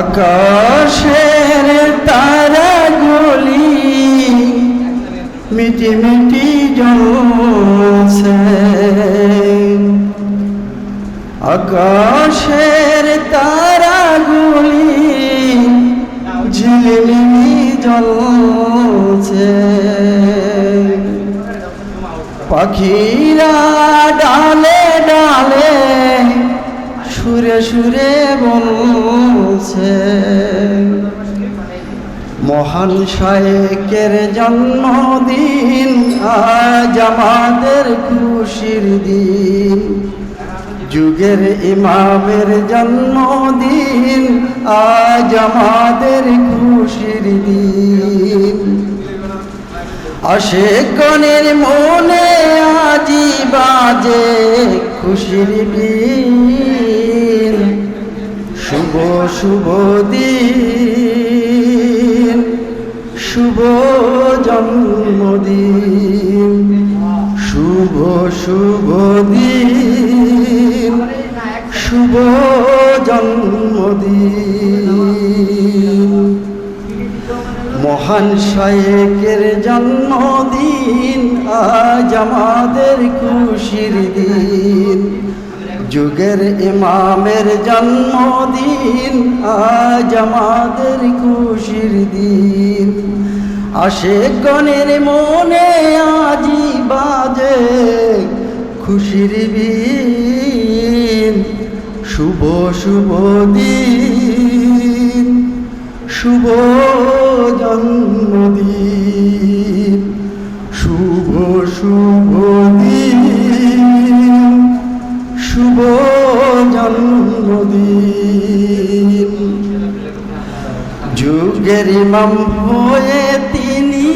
আকাশের তারা গলি মিটি মিটি জ্বলছে। আকাশের তারা গলি ঝিলিমিলি জ্বলছে। পাখিরা ডালে ডালে সুরে সুরে বলছে মহান শায়েকের জন্মদিন, আজ আমাদের খুশির দিন। যুগের ইমামের জন্মদিন, আজ আমাদের খুশির দিন। আশেকনের মনে আজি বাজে খুশির বিন শুভ শুভ দিন। শুভ জন্মদিন। শুভ শুভ দিন। শুভ জন্মদিন। মহান শায়েকের জন্মদিন, আজ আমাদের খুশির দিন। যুগের ইমামের জন্মদিন, আজ আমাদের খুশির দিন। আসে গণের মনে আজি বাজে খুশির বিন শুভ শুভ দিন, শুভ জন্মদিন। শুভ শুভ যুগের ইমাম হয়ে তিনি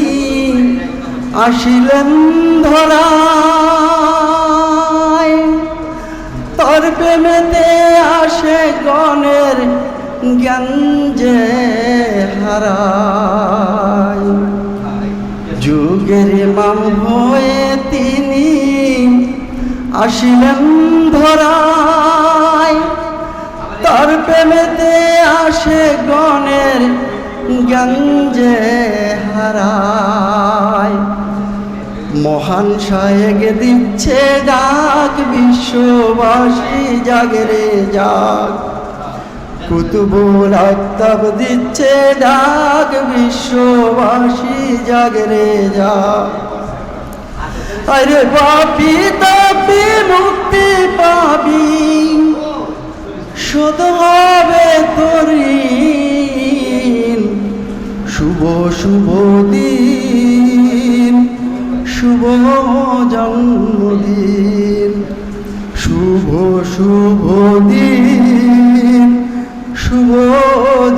আসিলেন ধরা তোর প্রেমেতে আসে গণের জ্ঞান যে হারায়। যুগের মাম হয়ে তিনি আসিলেন ধরায়। তার প্রেমেতে যে হারায়। মহান শায়েক দিচ্ছে ডাক, বিশ্ববাসী জাগরে যাক কুতুবুল আক্তাব দিচ্ছে ডাক, বিশ্ববাসী জাগরে যাক আরে পাপি তাপি শুভ দিন শুভ জন্মদিন। শুভ শুভ দিন, শুভ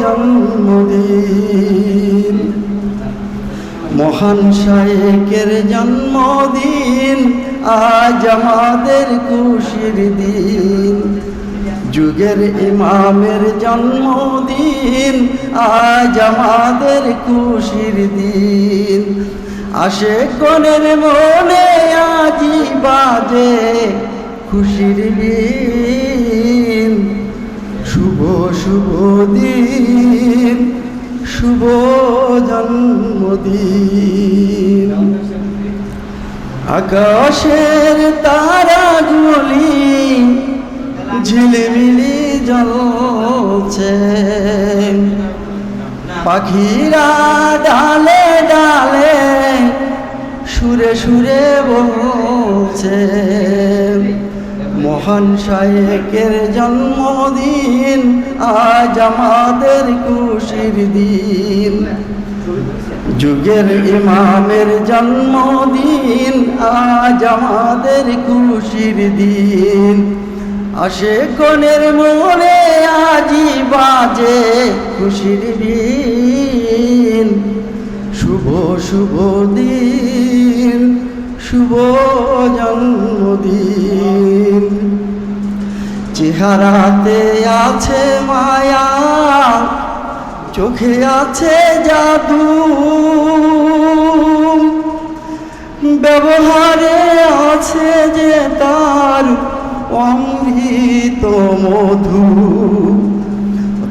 জন্মদিন। মহান শায়েকের জন্মদিন, আজ আমাদের খুশির দিন। যুগের ইমামের জন্মদিন, আজ আমাদের খুশির দিন। আসে কনের মনে আজি বাজে খুশির দিন। শুভ শুভ দিন, শুভ জন্মদিন। আকাশের তারাগুলি ঝিলিমিলি জ্বলছে পাখিরা ডালে ডালে সুরে সুরে বলছে, মহান শায়েকের জন্মদিন, আজ আমাদের খুশির দিন। যুগের ইমামের জন্মদিন, আজ আমাদের খুশির দিন। আসে কনের মনে আজি বাজে খুশির দিন। শুভ শুভ দিন, শুভ জন্মদিন। চেহারাতে আছে মায়া, চোখে আছে জাদু। ব্যবহারে আছে যে তার অমৃত মধু।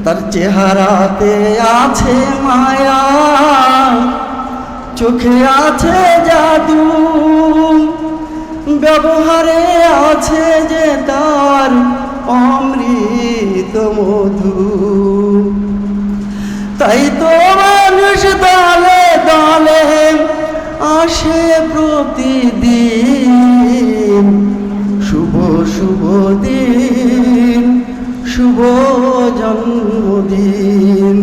তার চেহারাতে আছে মায়া, চোখে আছে জাদু। ব্যবহারে আছে যে তার অমৃত মধু। তাই তো মানুষ দলে দলে আসে প্রতিদিন। শুভ দিন, শুভ জন্মদিন,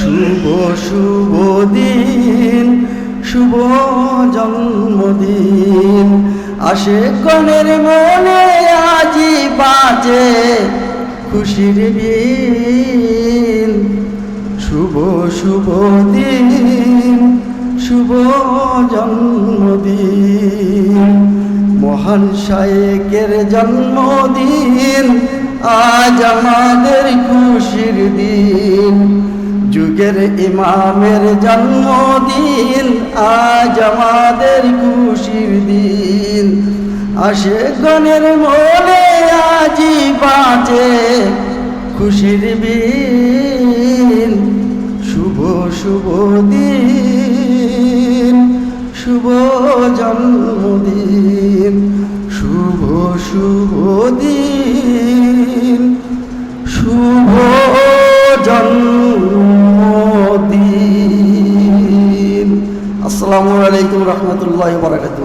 শুভ শুভ দিন, শুভ জন্মদিন। আসে কনের মনে আজি বাজে খুশির দিন। শুভ শুভ দিন, শুভ জন্মদিন। মহান শায়েকের জন্মদিন, আজ আমাদের খুশির দিন। যুগের ইমামের জন্মদিন, আজ আমাদের খুশির দিন। আসে গণের মনে আজি বাজে খুশির বিন শুভ শুভ দিন। শুভ জন্মদিন শুভ শুভ দিন শুভ জন্মদিন। আসসালামু আলাইকুম রহমতুল্লাহ বরাকাত